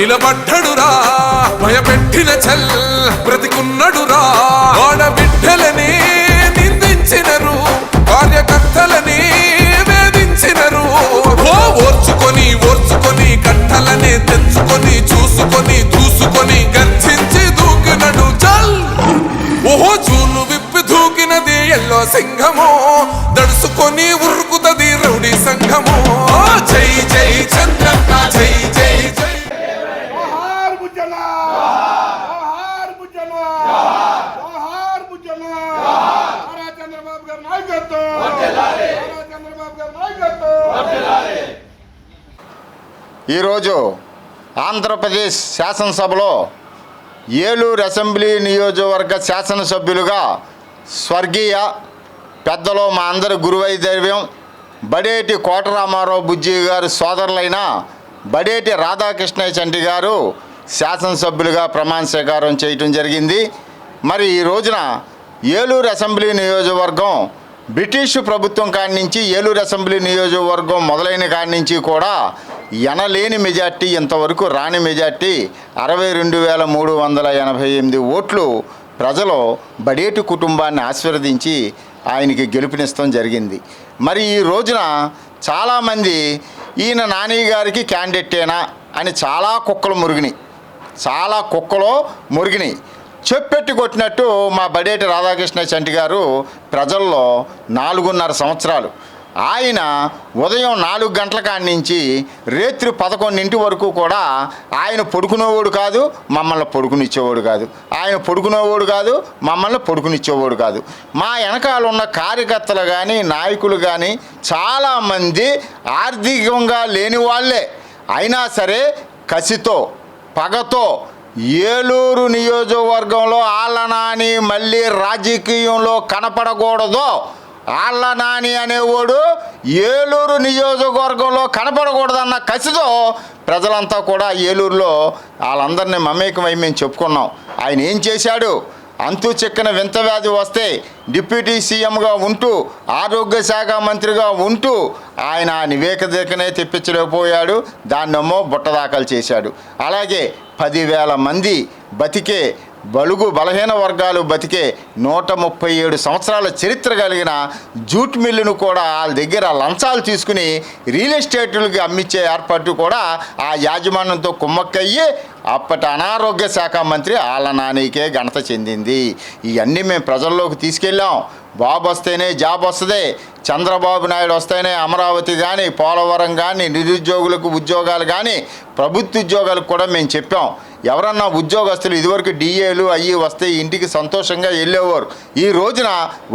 నిలబడ్డడురా భయపెట్టిన చల్ బ్రతికున్నడురా. ఆడబిడ్డలని నిందించినరు కార్యకర్తలని వేధించినరు. ఓర్చుకొని ఓర్చుకొని కట్టలనే తెంచుకొని చూసుకొని దూసుకొని చంద్రబాబు గారి నాయకత్వం! నారా చంద్రబాబు గారి నాయకత్వం! ఈరోజు ఆంధ్రప్రదేశ్ శాసనసభలో ఏలూరు అసెంబ్లీ నియోజకవర్గ శాసనసభ్యులుగా స్వర్గీయ పెద్దలో మా అందరి గురువైదైర్యం బడేటి కోటరామారావు బుజ్జి గారు సోదరులైన బడేటి రాధాకృష్ణయ్య చంటి గారు శాసనసభ్యులుగా ప్రమాణ స్వీకారం చేయటం జరిగింది. మరి ఈ రోజున ఏలూరు అసెంబ్లీ నియోజకవర్గం బ్రిటిష్ ప్రభుత్వం కాడి నుంచి ఏలూరు అసెంబ్లీ నియోజకవర్గం మొదలైన కాడి నుంచి కూడా ఎనలేని మెజార్టీ ఇంతవరకు రాని మెజార్టీ అరవై రెండు వేల మూడు వందల ఎనభై ఎనిమిది ఓట్లు ప్రజలు బడేటి కుటుంబాన్ని ఆశీర్వదించి ఆయనకి గెలుపునిస్తాం జరిగింది. మరి ఈ రోజున చాలామంది ఈయన నాని గారికి క్యాండిడేటేనా అని చాలా కుక్కలు మురిగినాయి. చాలా కుక్కలో మురిగినాయి. చెప్పెట్టి కొట్టినట్టు మా బడేటి రాధాకృష్ణ చంటి గారు ప్రజల్లో నాలుగున్నర సంవత్సరాలు. ఆయన ఉదయం నాలుగు గంటల కాడి నుంచి రేత్రి పదకొండింటి వరకు కూడా ఆయన పడుకునేవాడు కాదు మమ్మల్ని పడుకునిచ్చేవాడు కాదు. ఆయన పొడుకునేవాడు కాదు మమ్మల్ని పడుకునిచ్చేవాడు కాదు. మా వెనకాల ఉన్న కార్యకర్తలు కానీ నాయకులు కానీ చాలామంది ఆర్థికంగా లేని వాళ్ళే. అయినా సరే కసితో పగతో ఏలూరు నియోజకవర్గంలో ఆళ్ళనాని మళ్ళీ రాజకీయంలో కనపడకూడదు. ఆళ్ళ నాని అనేవాడు ఏలూరు నియోజకవర్గంలో కనపడకూడదన్న కసితో ప్రజలంతా కూడా ఏలూరులో వాళ్ళందరినీ మమేకమై మేము చెప్పుకున్నాం. ఆయన ఏం చేశాడు? అంతు చెక్కిన వింత వ్యాధి వస్తే డిప్యూటీ సీఎంగా ఉంటూ ఆరోగ్య శాఖ మంత్రిగా ఉంటూ ఆయన ఆ దగ్గరనే తెప్పించలేకపోయాడు. దాన్నేమో బుట్టదాఖలు చేశాడు. అలాగే పదివేల మంది బతికే బలుగు బలహీన వర్గాలు బతికే నూట ముప్పై ఏడు సంవత్సరాల చరిత్ర కలిగిన జూట్ మిల్లును కూడా వాళ్ళ దగ్గర లంచాలు తీసుకుని రియల్ ఎస్టేట్లకి అమ్మించే ఏర్పాటు కూడా ఆ యాజమాన్యంతో కుమ్మక్కయ్యి అప్పటి అనారోగ్య శాఖ మంత్రి ఆళ్ళ నానికే ఘనత చెందింది. ఇవన్నీ మేము ప్రజల్లోకి తీసుకెళ్ళాం. బాబు వస్తేనే జాబ్ వస్తుంది. చంద్రబాబు నాయుడు వస్తేనే అమరావతి కానీ పోలవరం కానీ నిరుద్యోగులకు ఉద్యోగాలు కానీ ప్రభుత్వ ఉద్యోగాలకు కూడా మేము చెప్పాం. ఎవరన్నా ఉద్యోగస్తులు ఇదివరకు డిఏలు అయ్యి వస్తే ఇంటికి సంతోషంగా వెళ్ళేవారు. ఈ రోజున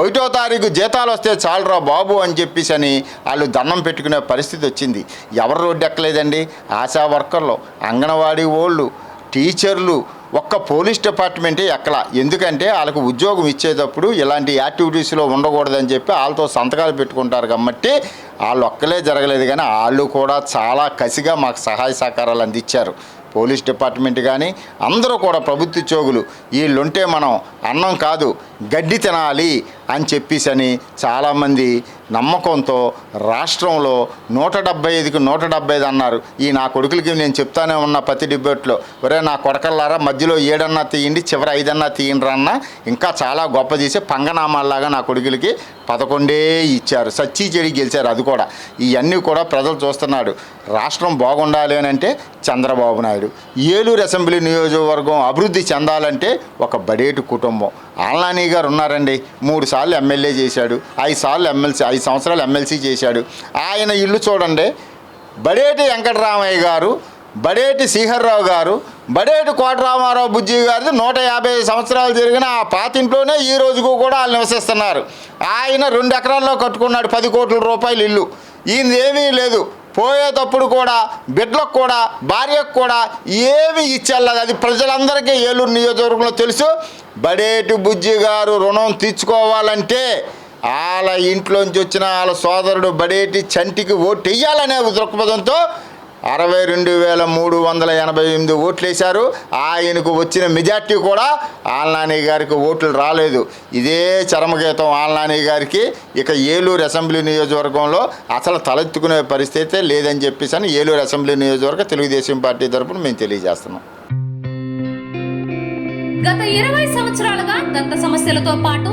ఒకటో తారీఖు జీతాలు వస్తే చాలరా బాబు అని చెప్పేసి అని వాళ్ళు దండం పెట్టుకునే పరిస్థితి వచ్చింది. ఎవరు రోడ్డు ఎక్కలేదండి? ఆశా వర్కర్లు అంగన్వాడీ వాళ్ళు టీచర్లు. ఒక్క పోలీస్ డిపార్ట్మెంటే ఎక్కల. ఎందుకంటే వాళ్ళకు ఉద్యోగం ఇచ్చేటప్పుడు ఇలాంటి యాక్టివిటీస్లో ఉండకూడదని చెప్పి వాళ్ళతో సంతకాలు పెట్టుకుంటారు కాబట్టి వాళ్ళు ఒక్కలే జరగలేదు కానీ వాళ్ళు కూడా చాలా కసిగా మాకు సహాయ సహకారాలు అందించారు. పోలీస్ డిపార్ట్మెంట్ కానీ అందరూ కూడా ప్రభుత్వ ఉద్యోగులు వీళ్ళుంటే మనం అన్నం కాదు గడ్డి తినాలి అని చెప్పేసి అని చాలామంది నమ్మకంతో రాష్ట్రంలో నూట డెబ్బై ఐదుకి నూట డెబ్బై ఐదు అన్నారు. ఈ నా కొడుకులకి నేను చెప్తానే ఉన్నా ప్రతి డిబేట్లో. ఒరే నా కొడకల్లారా మధ్యలో ఏడన్నా తీయండి చివరి ఐదన్నా తీయండిరన్న ఇంకా చాలా గొప్ప చేసి పంగనామాల్లాగా నా కొడుకులకి పదకొండే ఇచ్చారు. సచ్చి చెడి గెలిచారు అది కూడా. ఇవన్నీ కూడా ప్రజలు చూస్తున్నాడు. రాష్ట్రం బాగుండాలి అని అంటే చంద్రబాబు నాయుడు. ఏలూరు అసెంబ్లీ నియోజకవర్గం అభివృద్ధి చెందాలంటే ఒక బడేటు కుటుంబం. ఆల్నాని గారు ఉన్నారండి. మూడు సార్లు ఎమ్మెల్యే చేశాడు. ఐదు సార్లు ఎమ్మెల్సీ ఐదు సంవత్సరాలు ఎమ్మెల్సీ చేశాడు. ఆయన ఇల్లు చూడండి. బడేటి వెంకటరామయ్య గారు బడేటి శ్రీహర్రావు గారు బడేటి కోటరామారావు బుజ్జి గారిది నూట యాభై సంవత్సరాలు జరిగిన ఆ పాతింట్లోనే ఈ రోజుకు కూడా వాళ్ళు నివసిస్తున్నారు. ఆయన రెండు ఎకరాల్లో కట్టుకున్నాడు పది కోట్ల రూపాయలు ఇల్లు. ఈయన ఏమీ లేదు. పోయేటప్పుడు కూడా బిడ్డలకు కూడా భార్యకు కూడా ఏమి ఇచ్చేళ్ళదు అది ప్రజలందరికీ ఏలూరు నియోజకవర్గంలో తెలుసు. బడేటి బుజ్జి గారు రుణం తీర్చుకోవాలంటే వాళ్ళ ఇంట్లోంచి వచ్చిన వాళ్ళ సోదరుడు బడేటి చంటికి ఓటు వేయాలనే దృక్పథంతో అరవై రెండు వేల మూడు వందల ఎనభై ఎనిమిది ఓట్లు వేశారు. ఆయనకు వచ్చిన మెజార్టీ కూడా ఆల్నాని గారికి ఓట్లు రాలేదు. ఇదే చరమగీతం ఆల్నాని గారికి. ఇక ఏలూరు అసెంబ్లీ నియోజకవర్గంలో అసలు తలెత్తుకునే పరిస్థితే లేదని చెప్పేసి అని ఏలూరు అసెంబ్లీ నియోజకవర్గ తెలుగుదేశం పార్టీ తరఫున మేము తెలియజేస్తున్నాం. గత ఇరవై సంవత్సరాలుగా దంత సమస్యలతో పాటు